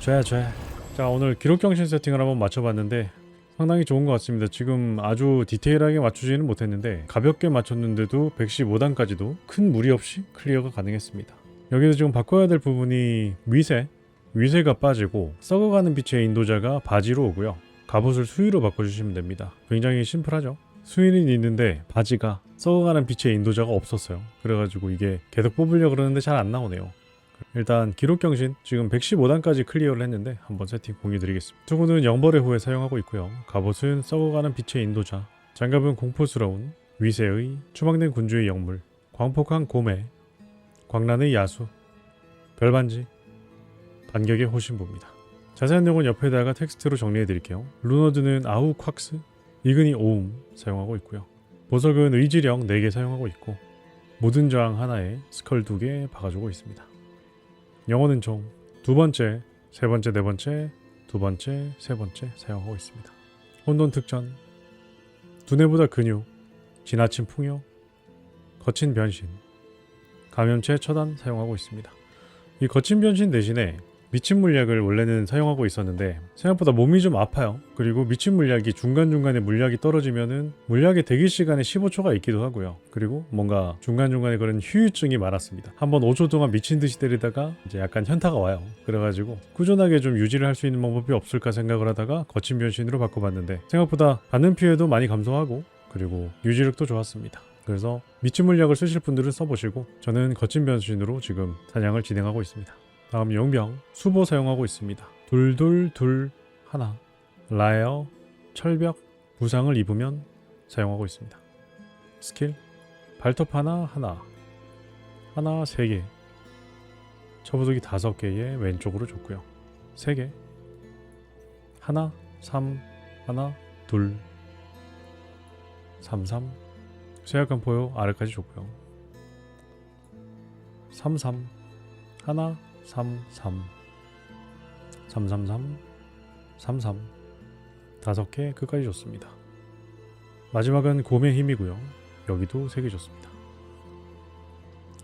죄, 죄. 자, 오늘 기록 경신 세팅을 한번 맞춰봤는데 상당히 좋은 것 같습니다. 지금 아주 디테일하게 맞추지는 못했는데 가볍게 맞췄는데도 115단까지도 큰 무리 없이 클리어가 가능했습니다. 여기서 지금 바꿔야 될 부분이 위세, 위세가 빠지고 썩어가는 빛의 인도자가 바지로 오고요. 갑옷을 수위로 바꿔주시면 됩니다. 굉장히 심플하죠? 수위는 있는데 바지가 썩어가는 빛의 인도자가 없었어요. 그래가지고 이게 계속 뽑으려고 그러는데 잘 안 나오네요. 일단 기록 경신 지금 115단까지 클리어를 했는데 한번 세팅 공유 드리겠습니다. 투구는 영벌의 후에 사용하고 있고요. 갑옷은 썩어가는 빛의 인도자, 장갑은 공포스러운 위세의 추방된 군주의 영물, 광폭한 고매, 광란의 야수, 별반지, 반격의 호신부입니다. 자세한 내용은 옆에다가 텍스트로 정리해 드릴게요. 루너드는 아우 콱스, 이근이 오음 사용하고 있고요. 보석은 의지령 4개 사용하고 있고 모든 저항 하나에 스컬 2개 박아주고 있습니다. 영어는 총 두 번째, 세 번째, 네 번째, 두 번째, 세 번째 사용하고 있습니다. 혼돈 특전, 두뇌보다 근육, 지나친 풍요, 거친 변신, 감염체 처단 사용하고 있습니다. 이 거친 변신 대신에 미친 물약을 원래는 사용하고 있었는데 생각보다 몸이 좀 아파요. 그리고 미친 물약이 중간중간에 물약이 떨어지면은 물약의 대기 시간에 15초가 있기도 하고요. 그리고 뭔가 중간중간에 그런 휴유증이 많았습니다. 한번 5초 동안 미친 듯이 때리다가 이제 약간 현타가 와요. 그래가지고 꾸준하게 좀 유지를 할 수 있는 방법이 없을까 생각을 하다가 거친 변신으로 바꿔봤는데 생각보다 받는 피해도 많이 감소하고 그리고 유지력도 좋았습니다. 그래서 미친 물약을 쓰실 분들은 써보시고 저는 거친 변신으로 지금 사냥을 진행하고 있습니다. 다음 용병 수보 사용하고 있습니다. 둘둘둘 하나 라이어 철벽 부상을 입으면 사용하고 있습니다. 스킬 발톱 하나 하나 하나 세 개 처부수기 다섯 개에 왼쪽으로 줬고요. 세 개 하나 삼 하나 둘 삼삼 쇠약한 포효 아래까지 줬고요. 삼삼 하나 3 3 3 3 3 3 3 다섯 개 끝까지 줬습니다. 마지막은 곰의 힘이고요. 여기도 세 개 줬습니다.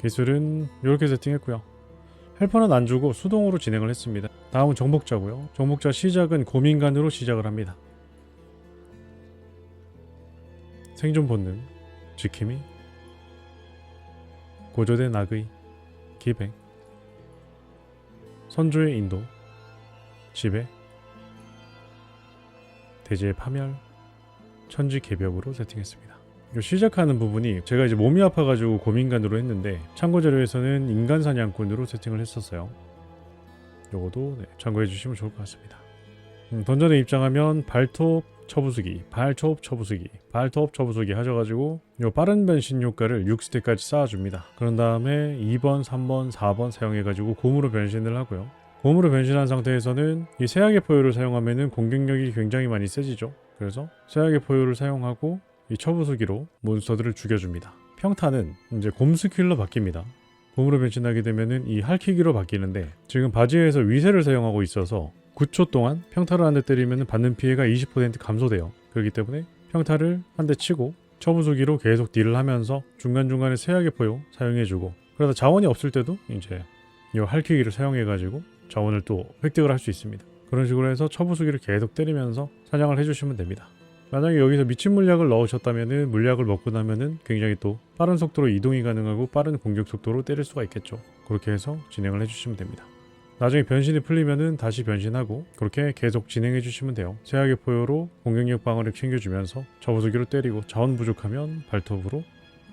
기술은 이렇게 세팅했고요. 헬퍼는 안 주고 수동으로 진행을 했습니다. 다음은 정복자고요. 정복자 시작은 고민간으로 시작을 합니다. 생존 본능, 지킴이, 고조된 악의, 기백, 선조의 인도, 지배, 대지의 파멸, 천지 개벽으로 세팅했습니다. 이 시작하는 부분이 제가 이제 몸이 아파가지고 고민간으로 했는데 참고 자료에서는 인간 사냥꾼으로 세팅을 했었어요. 요거도 네, 참고해 주시면 좋을 것 같습니다. 음, 던전에 입장하면 발톱 처부수기, 발톱 처부수기, 발톱 처부수기 하셔가지고 요 빠른 변신 효과를 6스택까지 쌓아줍니다. 그런 다음에 2번, 3번, 4번 사용해가지고 곰으로 변신을 하고요. 곰으로 변신한 상태에서는 이 세약의 포효를 사용하면은 공격력이 굉장히 많이 세지죠. 그래서 세약의 포효를 사용하고 이 처부수기로 몬스터들을 죽여줍니다. 평타는 이제 곰 스킬로 바뀝니다. 곰으로 변신하게 되면은 이 할퀴기로 바뀌는데 지금 바지에서 위세를 사용하고 있어서 9초 동안 평타를 한 대 때리면 받는 피해가 20% 감소돼요. 그렇기 때문에 평타를 한 대 치고 처부수기로 계속 딜을 하면서 중간중간에 세약의 포효 사용해주고 그러다 자원이 없을 때도 이제 이 할퀴기를 사용해가지고 자원을 또 획득을 할 수 있습니다. 그런 식으로 해서 처부수기를 계속 때리면서 사냥을 해주시면 됩니다. 만약에 여기서 미친 물약을 넣으셨다면은 물약을 먹고 나면은 굉장히 또 빠른 속도로 이동이 가능하고 빠른 공격 속도로 때릴 수가 있겠죠. 그렇게 해서 진행을 해주시면 됩니다. 나중에 변신이 풀리면은 다시 변신하고 그렇게 계속 진행해 주시면 돼요. 제약의 포효로 공격력 방어력 챙겨주면서 저부수기로 때리고 자원 부족하면 발톱으로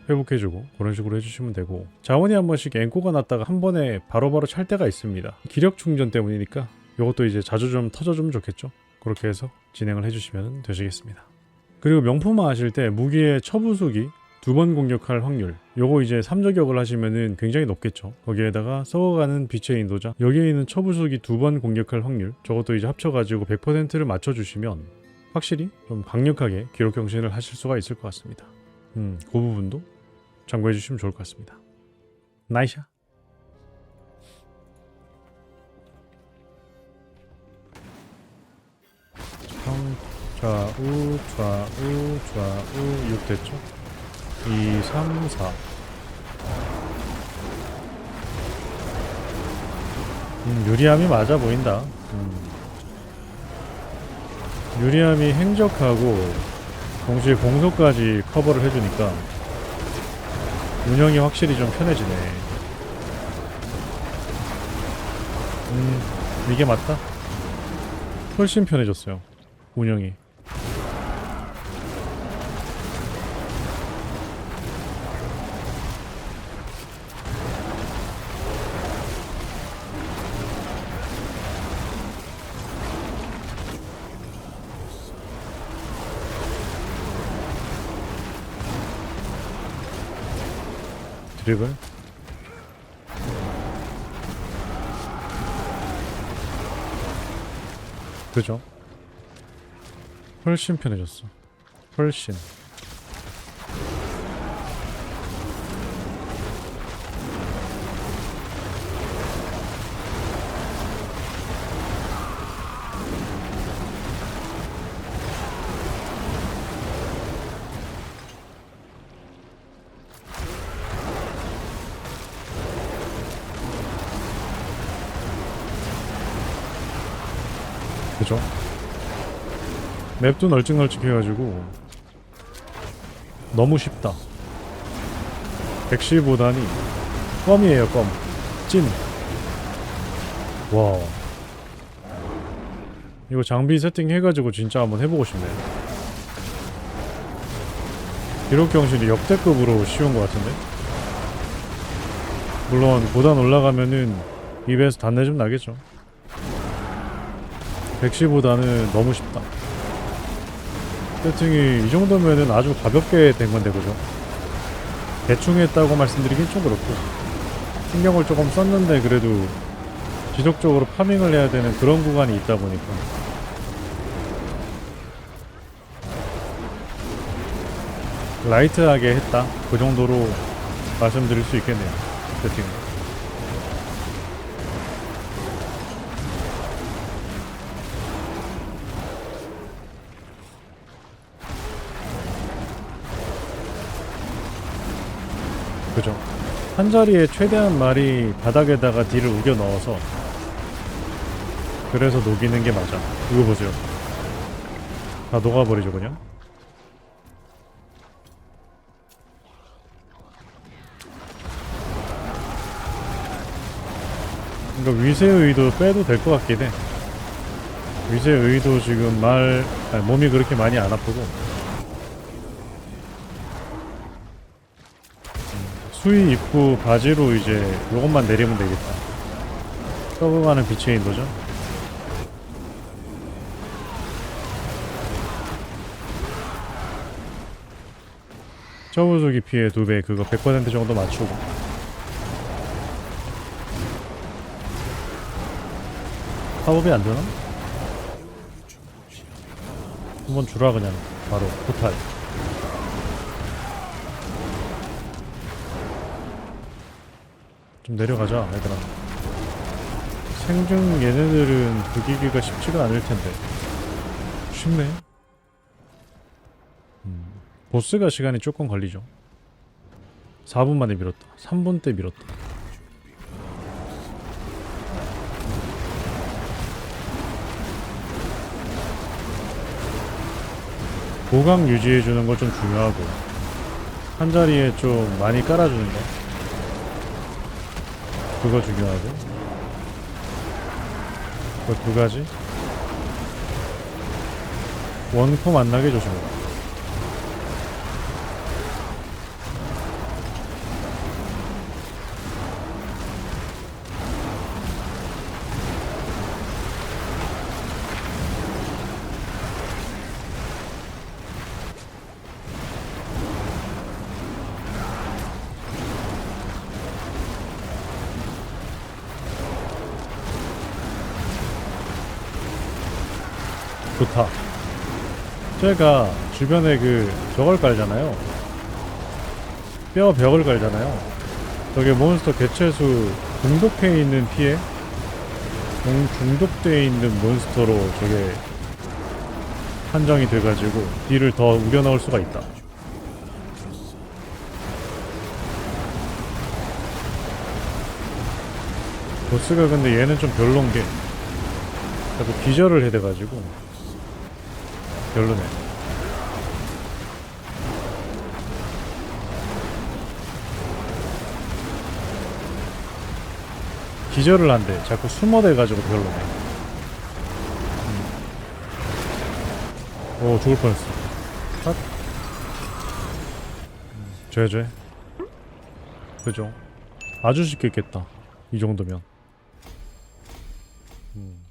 회복해주고 그런 식으로 해주시면 되고 자원이 한 번씩 앵꼬가 났다가 한 번에 바로 바로 찰 때가 있습니다. 기력 충전 때문이니까 이것도 이제 자주 좀 터져주면 좋겠죠. 그렇게 해서 진행을 해주시면 되시겠습니다. 그리고 명품화 하실 때 무기의 처부수기 두 번 공격할 확률. 요거 이제 3저격을 하시면은 굉장히 높겠죠. 거기에다가 썩어가는 빛의 인도자. 여기에 있는 처부수기 두 번 공격할 확률. 저것도 이제 합쳐가지고 100%를 맞춰주시면 확실히 좀 강력하게 기록 경신을 하실 수가 있을 것 같습니다. 음, 그 부분도 참고해 주시면 좋을 것 같습니다. 나이샤. 형 좌우 좌우 좌우 6 됐죠 2 3 4 음, 유리함이 맞아 보인다 음. 유리함이 행적하고 동시에 공속까지 커버를 해주니까 운영이 확실히 좀 편해지네. 음, 이게 맞다. 훨씬 편해졌어요. 운영이. 드리블 그죠? 훨씬 편해졌어. 훨씬. 그죠? 맵도 널찍널찍해가지고 너무 쉽다. 백실보다니 껌이에요 껌. 찐. 와. 이거 장비 세팅해가지고 진짜 한번 해보고 싶네. 기록 경신이 역대급으로 쉬운 것 같은데. 물론 고단 올라가면은 입에서 단내 좀 나겠죠. 백시보다는 너무 쉽다. 세팅이 이 정도면은 아주 가볍게 된 건데 그죠? 대충 했다고 말씀드리긴 좀 그렇고 신경을 조금 썼는데 그래도 지속적으로 파밍을 해야 되는 그런 구간이 있다 보니까 라이트하게 했다 그 정도로 말씀드릴 수 있겠네요 세팅 그죠. 한 자리에 최대한 말이 바닥에다가 딜을 우겨 넣어서 그래서 녹이는 게 맞아. 이거 보세요. 다 녹아버리죠 그냥? 그러니까 위세의 의도 빼도 될 것 같긴 해. 위세의 의도 지금 말 아니, 몸이 그렇게 많이 안 아프고 수위 입구 바지로 이제 요것만 내리면 되겠다. 썩어가는 빛의 인도죠? 저우수기 피해 2배 그거 100% 정도 맞추고. 파업이 안 되나? 한번 주라 그냥. 바로 포탈 좀 내려가자 얘들아. 생중 얘네들은 부기기가 쉽지가 않을 텐데. 쉽네. 음, 보스가 시간이 조금 걸리죠. 4분 만에 밀었다. 3분 때 밀었다. 보강 유지해주는 거 좀 중요하고 한 자리에 좀 많이 깔아주는 거 그거 중요하고 그두 가지? 원코 만나게 조심해라 좋다. 제가 주변에 그 저걸 깔잖아요. 뼈 벽을 깔잖아요. 저게 몬스터 개체수 중독해 있는 피해? 중, 중독돼 있는 몬스터로 저게 한정이 돼가지고 딜을 더 우겨 넣을 수가 있다. 보스가 근데 얘는 좀 별론 게 자꾸 기절을 해대가지고 별로네. 기절을 한대. 자꾸 숨어대가지고 별로네. 음. 오 죽을 뻔했어. 컷. 음, 줘야 돼. 그죠? 아주 쉽게 깼다. 이 정도면. 음.